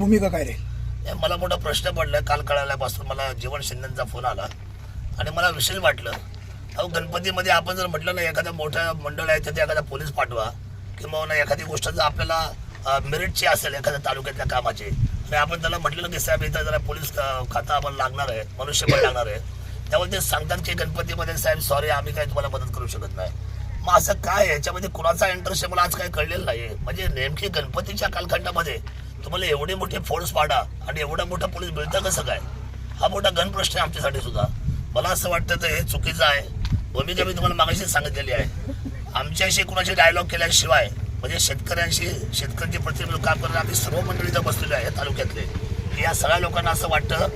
भूमिका काय रे? मला मोठा प्रश्न पडला. काल कळाल्यापासून मला जीवन शिंदेचा फोन आला. आणि मला विशेष वाटलं अहो गणपतीमध्ये आपण जर म्हटलं ना एखादं मोठं मंडळ आहे तिथे एखादा पोलीस पाठवा. किंवा एखादी गोष्ट जर आपल्याला मेरिटची असेल एखाद्या तालुक्यातल्या कामाची आणि आपण त्याला म्हटलं की साहेब इथं जरा पोलीस खाता खातं लागणार आहे मनुष्यबळ लागणार आहे. त्यामुळे ते सांगतात की गणपतीमध्ये साहेब सॉरी आम्ही काय तुम्हाला मदत करू शकत नाही. मग असं काय याच्यामध्ये कुणाचा इंटरेस्ट आहे मला आज काही कळलेलं नाही म्हणजे नेमकी गणपतीच्या कालखंडामध्ये तुम्हाला एवढे मोठे फोर्स पाडा आणि एवढा मोठा पोलीस मिळतं कसं काय? हा मोठा घन प्रश्न आहे आमच्यासाठी सुद्धा. मला असं वाटतं तर हे चुकीचं आहे. भूमिका मी तुम्हाला मागाशी सांगितलेली आहे. आमच्याशी कुणाशी डायलॉग केल्याशिवाय म्हणजे शेतकऱ्यांशी शेतकऱ्यांचे प्रतिनिधी काम करणारे आम्ही सर्व मंडळी इथं बसलेले आहे तालुक्यातले. की या सगळ्या लोकांना असं वाटतं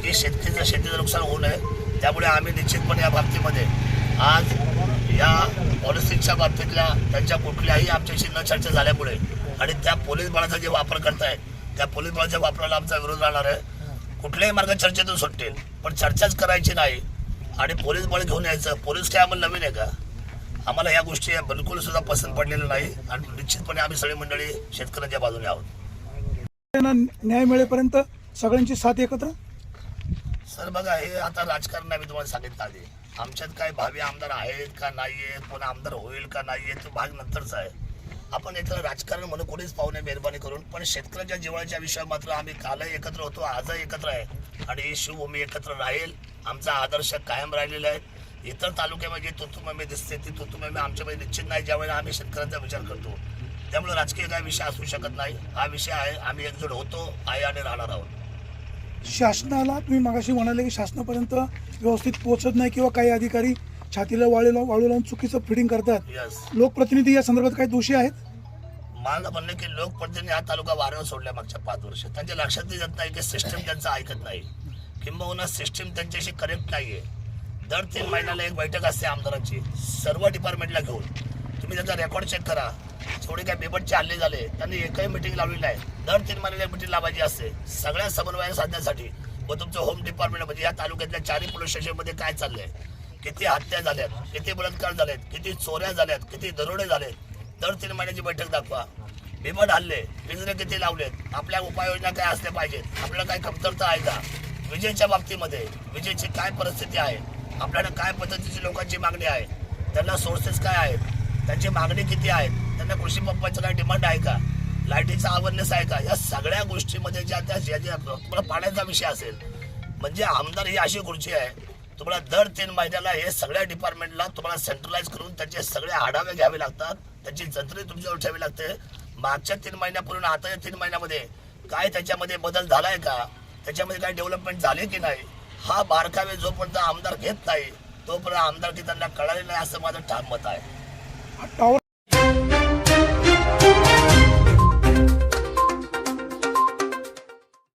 की शेतकरीचं शेतीचं नुकसान होऊ नये. त्यामुळे आम्ही निश्चितपणे या बाबतीमध्ये आज या पॉलिसीच्या बाबतीतल्या त्यांच्या कुठल्याही आमच्याशी न चर्चा झाल्यामुळे आणि त्या पोलीस बळाचा जे वापर करतायत त्या पोलीस बळाच्या वापराला आमचा विरोध राहणार आहे. कुठल्याही मार्ग चर्चेतून सुटतील पण चर्चाच करायची नाही आणि पोलीस बळ घेऊन यायचं. पोलीस काय आम्हाला नवीन आहे का? आम्हाला या गोष्टी बिलकुल सुद्धा पसंत पडलेल्या नाही आणि निश्चितपणे आम्ही सगळी मंडळी शेतकऱ्यांच्या बाजूने आहोत. त्यांना न्याय मिळेपर्यंत सगळ्यांची साथ एकत्र? सर बघा हे आता राजकारण आम्ही तुम्हाला सांगितलं आधी. आमच्यात काय भावी आमदार आहेत का नाही आहेत कोण आमदार होईल का नाही आहे तो भाग नंतरचा आहे. आपण एकतर राजकारण म्हणून कोणीच पाहू नये मेहरबानी करून पण शेतकऱ्याच्या जीवनाच्या विषयात मात्र आम्ही कालही एकत्र होतो आजही एकत्र आहे. आणि ही शिवभूमी एकत्र राहील आमचा आदर्श कायम राहिलेला आहे. इतर तालुक्यामध्ये जी तुतुममी दिसते ती तुतुममी आमच्यामध्ये निश्चित नाही ज्यावेळेला आम्ही शेतकऱ्यांचा विचार करतो. त्यामुळे राजकीय काय विषय असू शकत नाही. हा विषय आहे आम्ही एकजूट होतो आहे आणि राहणार आहोत. शासनाला तुम्ही मागाशी म्हणाले की शासनापर्यंत व्यवस्थित पोहोचत नाही किंवा काही अधिकारी छातीला वाळू लावून वाळू लावून चुकीचं फिडिंग करतात. लोकप्रतिनिधी या संदर्भात काही दोषी आहेत? मला म्हणलं की लोकप्रतिनिधी हा तालुका वाऱ्यावर सोडल्या मागच्या पाच वर्ष त्यांच्या लक्षात येत नाही की सिस्टम त्यांचं ऐकत नाही. किंबहुना सिस्टम त्यांच्याशी करेक्ट नाहीये. दर तीन महिन्याला एक बैठक असते आमदारांची. सर्व डिपार्टमेंटला घेऊन. तुम्ही त्याचा रेकॉर्ड चेक करा. थोडे काय बेबटचे हल्ले झाले. त्यांनी एकही मिटिंग लावली नाही. दर तीन महिन्याला मिटिंग लावायची असते. सगळ्या समन्वय साधण्यासाठी. व तुमचं होम डिपार्टमेंट म्हणजे या तालुक्यातल्या चारही पोलीस स्टेशनमध्ये काय चाललंय? किती हत्या झाल्यात? किती बलात्कार झालेत? किती चोऱ्या झाल्यात? किती दरोडे झालेत? दर तीन महिन्याची बैठक दाखवा. बिबट हल्ले. पिंजरे किती लावलेत? आपल्या उपाययोजना काय असल्या पाहिजेत? आपल्याला काय कमतरता आहे का? विजेच्या बाबतीमध्ये विजेची काय परिस्थिती आहे? आपल्याला काय पद्धतीची लोकांची मागणी आहे? त्यांना सोर्सेस काय आहेत? त्यांची मागणी किती आहेत त्यांना कृषी पंपाचं काय डिमांड आहे का? लाईटीचा अवेअरनेस आहे का? या सगळ्या गोष्टीमध्ये ज्या त्या ज्या ज्या तुम्हाला पाण्याचा विषय असेल म्हणजे आमदार ही अशी खुर्ची आहे तुम्हाला दर तीन महिन्याला हे सगळ्या डिपार्टमेंटला तुम्हाला सेंट्रलाइज करून त्याचे सगळे आढावे घ्यावे लागतात. त्याची जंत्री तुमच्यावर ठेवावी लागते. मागच्या तीन महिन्यापूर्वी आताच्या तीन महिन्यामध्ये काय त्याच्यामध्ये बदल झालाय का? त्याच्यामध्ये काय डेव्हलपमेंट झाले की नाही? हा बारकावे जोपर्यंत आमदार घेत नाही तोपर्यंत आमदार की त्यांना कळाले नाही असं माझं ठाम मत आहे.